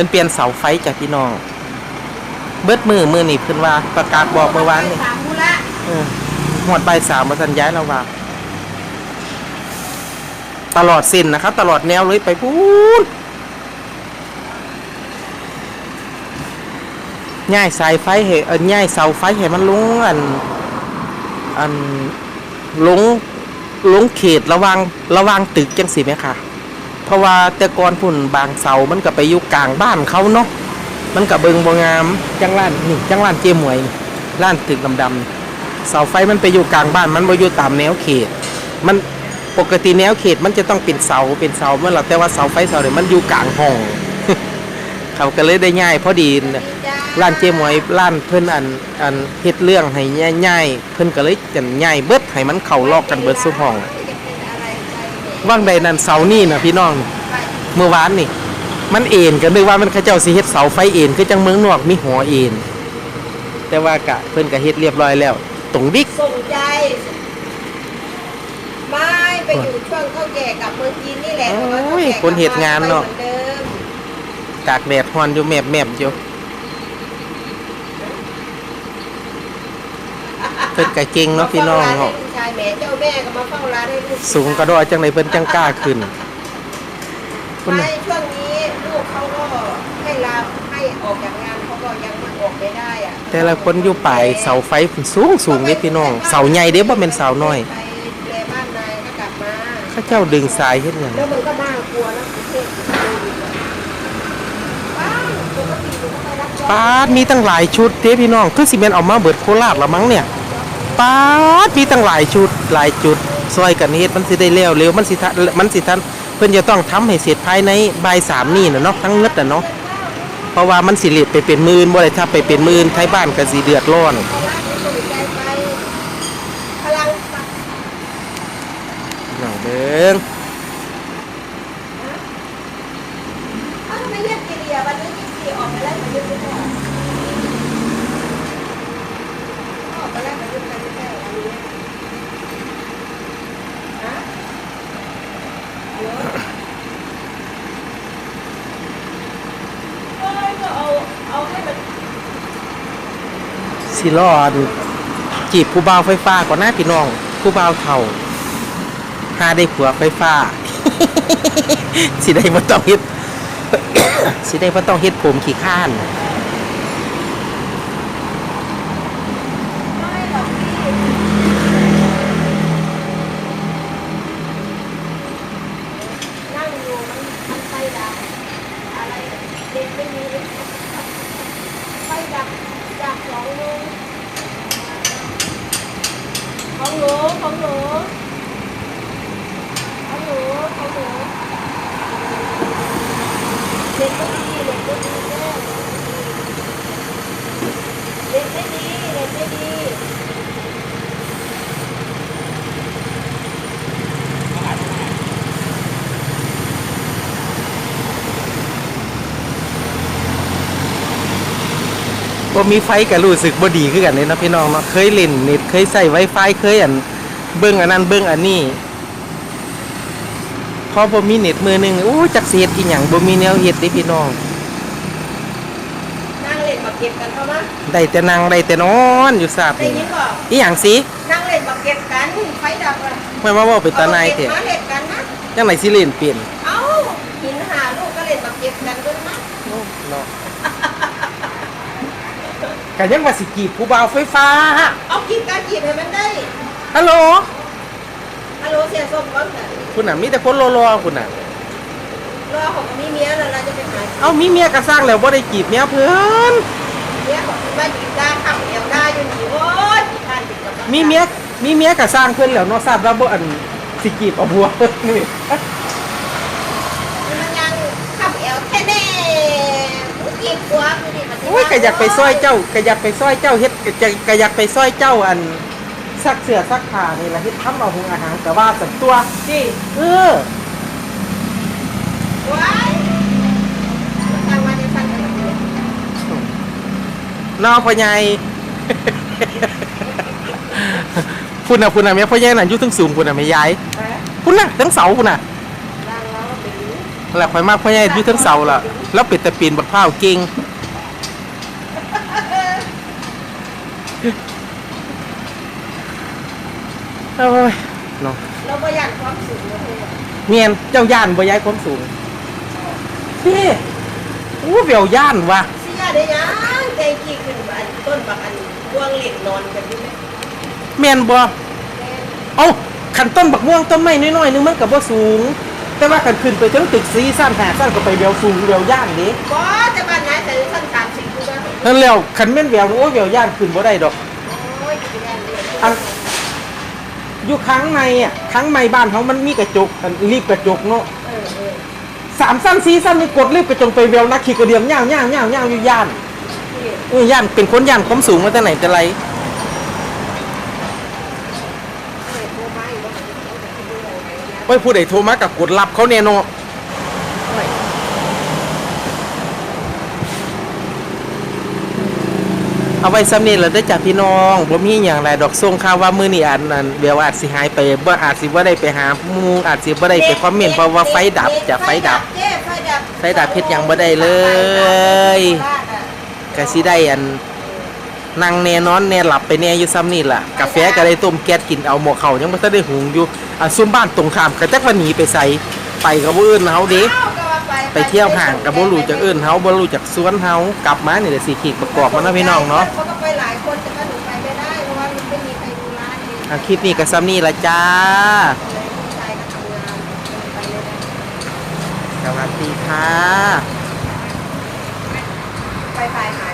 พิ่นเปลี่ยนเสาไฟจากพี่น้อง เบิดมือมือนี่เพิ่นว่าประกาศบอกเมื่อวานนี่สามมูละเออหมดใบายสามมาสัญย้ายแล้วว่า ตลอดเส้นนะครับ ตลอดแนวเลยไปพูดง่ายสายไฟให้เออง่ายเสาไฟให้มันลงอัน อันลงลงเขตระวางระวางตึกจังสิไหมคะ เพราะว่าแต่ก่อนพุ่นบางเสามันก็ไปอยู่กลางบ้านเขาเนาะมันก็เบิงบ่งามจังร้านนี่จังร้านเจมวยนี่ร้านตึกดำๆเสาไฟมันไปอยู่กลางบ้าน มันบ่อยู่ตามแนวเขต มันปกติแนวเขตมันจะต้องเป็นเสาเป็นเสาเมื่อเราแต่ว่าเสาไฟเสาเนี่ยมันอยู่กลางห้อง เขาก็เลยได้ง่ายพอดีนะจ้าร้านเจมวยร้านเพิ่อนอันอันเฮ็ดเรื่องให้ง่ายๆเพิ่อนก็เลยจันง่ายเบิดให้มันเข้าลอกกันเบิดซุห้อง ว่างใดนั้นเสานี่นะพี่น้องไปเมื่อวานนี่ มันเอ็นกันนึกว่ามันเขาเจ้าสิเฮ็ดเสาไฟเอ็นคือจังเมืองนอกมีหัวเอ็นแต่ว่ากะเพิ่นก็เฮ็ดเรียบร้อยแล้วตรงดิกส่งใจไม่ไปอยู่ช่วงเข้าแก่กับเมืองจีนนี่แหละโอ้ยพราะว่าข้าแก่คนเหตุงานเนาะกลับมไม่หมือเดิมตากแดดฮอนอยู่แมบๆอยู่เพิ่นก็เก่งเนาะพี่น้องมาเฝ้าร้เนาะให้ลู กชายแม่เจ้าแม่ก็มาเฝ้าร้านให้ลูกสูงกระโดดจังไดเพิ่นจังกล้าขึ้นคุณไม่ช่วงนี้ลูกเขาก็ให้ลาให้ออกจากงานเขาก็ยังออกไม่ได้อะแต่ละคนอยู่ปลายเสาไฟเพิ่นสูงสูงเด้พี่น้อง เสาใหญ่เด้บ่แม่นเสาน้อย ไปแลบ้านนายก็กลับมา เขาเจ้าดึงสายเฮ็ดหยังแล้วมันก็น่ากลัวนะประเทศว้าวปกติมันก็ไปรับจอบปาดมีตั้งหลายชุดเด้พี่น้อง คือสิแม่นเอามาเบิดโคราชละมั้งเนี่ย ป้าดมีตั้งหลายชุดหลายจุดซอยกันเฮ็ดมันสิได้แล้วเร็วมันสิทันมันสิทันเพิ่นจะต้องทำให้เสร็จภายในบ่ายสามนี่นะเนาะทั้งเงดนะเนาะเพราะว่ามันสิเลทไปเป็นหมื่นบ่ได้ถ้าไปเป็นหมื่นไทยบ้านก็สิเดือดร้อนพลังในตัวใจไปพลังปักน้องเบิ่งเอ้าทำไมเรียกกี่เดียวันนี้ยี่สี่ออกไปแล้วมันเยึดไม่ได้ออกไปแล้วมันยึดไม่ได้อันนี้ฮะฮัลโหลเอ้ยก็เอาเอาให้มัน สิรอดจีบผู้บ่าวไฟฟ้าก่อนหน้าพี่น้อง ผู้บ่าวเท่าหาได้ผัวไฟฟ้า สิได้บ่ต้องเฮ็ดสิได้บ่ต้องเฮ็ดผมขี้ข้าน ไม่หรอกพี่นั่งอยู่มันมันไฟดับอะไรเด็กไม่มีไฟดับจากสองโมง ของหนูของหนูของหนูของหนูเด็กไม่ดีเด็กไม่ดีแม่เด็กไม่ดีเด็กไม่ดี บ่มีไฟก็รู้สึกบ่ดีคือกันเลยเนาะพี่น้องเนาะเคยเล่นเน็ตเคยใส่ Wi-Fi เคยอันเบิ่งอันนั้นเบิ่งอันนี้พอบ่มีเน็ตมือหนึงโอ้จักสิเฮ็ดอีหยังบ่มีแนวเฮ็ดเด้พี่น้องนั่งเล่นมาเก็บกันเข้ามาได้แต่นั่งได้แต่นอนอยู่ซาบได้นี่ยินบอกอีหยังสินั่งเล่นมาเก็บกันไฟดับอะไม่มาเว้าเป็นตาในายเก็แท้บมาเล่นกันนะจังไหนสิเล่นเป็นเอ้าหินหาลูกก็เล่นมาเก็บกันด้วยนะ เนาะ ก็ยังว่าสิจีบผู้บ่าวไฟฟ้าเอากีบการจีบให้มันได้ฮัลโหลฮัลโหลเสียส้มก่อนเถอะคุณน่ะมีแต่คนรอๆคุณน่ะรอของมีเมียแล้วเราจะไปหาเอามีเมียก็สร้างแล้วบ่ได้จีบเมียเพิ่นเมียของที่บ้านจีบได้ขับเอวได้อยู่นี่โอ้ยจีบผ่านจีบกับมีเมียมีเมียก็สร้างเพิ่นแล้วเนาะทราบว่าบ่อันสิจีบเอาบัวเพิ่นนี่มันยังขับเอวแท้แน่กีบหัวคื อดิมันโอ้ยก็อยากไปซอยเจ้าก็อยากไปซอยเจ้าเฮ็ดก็ก็อยากไปซอยเจ้าอันซักเสื้อซักผ้านี่ล่ะเฮ็ดทำเอาหุงอาหารก็ว่าสันตัวจีเออว้ายทางมาจะสั่งกันเลยนอพ่อใหญ่พุ่นน่ะพุ่นน่ะแม่พ่อใหญ่น่ะอยู่ถึงสูงพุ่นน่ะแม่ยายไปพุ่นน่ะทั้งเสาพุ่นน่ะร่างเราเป็นแล้วข่อยมากพ่อใหญ่อยู่ถึงเสาล่ะเแล้วเป็ดแต่ปีนบักพร้าวเก่ง โอ้ยเนาะเราประหยัดความสูงเลยเมียนเจ้าย่านบ่ย้ายความสูงพี่อู้เวียวย่านว่ะเสียได้ยังใจกี่ขึ้นอันต้นบักอันพวงเหล็กนอนกันอยู่ไหมเมียนบ่เอ้าขันต้นบักม่วงต้นไม้น้อยๆนึงมันก็บ่สูง แต่ว่าขันขึ้นไปถึงตึกสีสั้นหาสั้นก็ไปเวียวสูงเวียวย่านเด้บ่จะบ้านไหนแต่สั้นสามสิบกูก็ นั่นแล้วขันแม่นเวียวโอ้ยเวียวย่านขึ้นบ่ได้ดอกโอ้ยจะแน่นเลยอันอยู่ข้างในอะข้างในบ้านเขามันมีกระจกอันรีบกระจกเนาะเออเออสามสั้นสีสั้นนี่กดรีบกระจกไปเวียวนักขี่กระเดียมย่างย่างย่างย่างอยู่ย่านที่เออย่านเป็นคนย่านความสูงมาแต่ไหนแต่ไรเออโทรมาอีกว่าเขาจะดูอะไรเนี่ยไว้ผู้ใดโทรมากับกดรับเขาแน่เนอน เอาไว้ซ้ำนี่แหละได้จากพี่น้องบ่มีอย่างไรดอกส่งข่าวว่ามื้อนี้อาจนั้นเดี๋ยวอาจสิหายไปบ่อาจสิบ่ได้ไปหาหมู่อาจสิบ่ได้ไปคอมเมนต์เพราะว่าไฟดับจ้ะไฟดับ เจ๊ไฟดับไฟดับเฮ็ดหยังบ่ได้เลย ก็สิได้อันนั่งแน่นอนแน่หลับไปแน่อยู่ซ้ำนี่ล่ะกาแฟก็ได้ต้มแก๊สกินเอาหมอเขายังบ่ทันได้หุงอยู่อันซุมบ้านตรงข้ามก็จักว่าหนีไปใส่ไปก็บ่อื่นเฮาเด้ ไปเที่ยวห่างกับ่รู้จากอื่นเฮาบ่รู้จากสวนเฮากลับมาเนี่แหละสิขีดประกอบมันเนาะพี่น้องเนาะเขาก็ไปหลายคนแต่ก็หนูไปไม่ได้เพราะว่ามันไม่มีใครดูร้านเองอะคลิปนี้กับซัมนี่ละจ้าผู้ชายก็ทำงานไปไม่ได้สวัสดีค่ะ ไปไปหา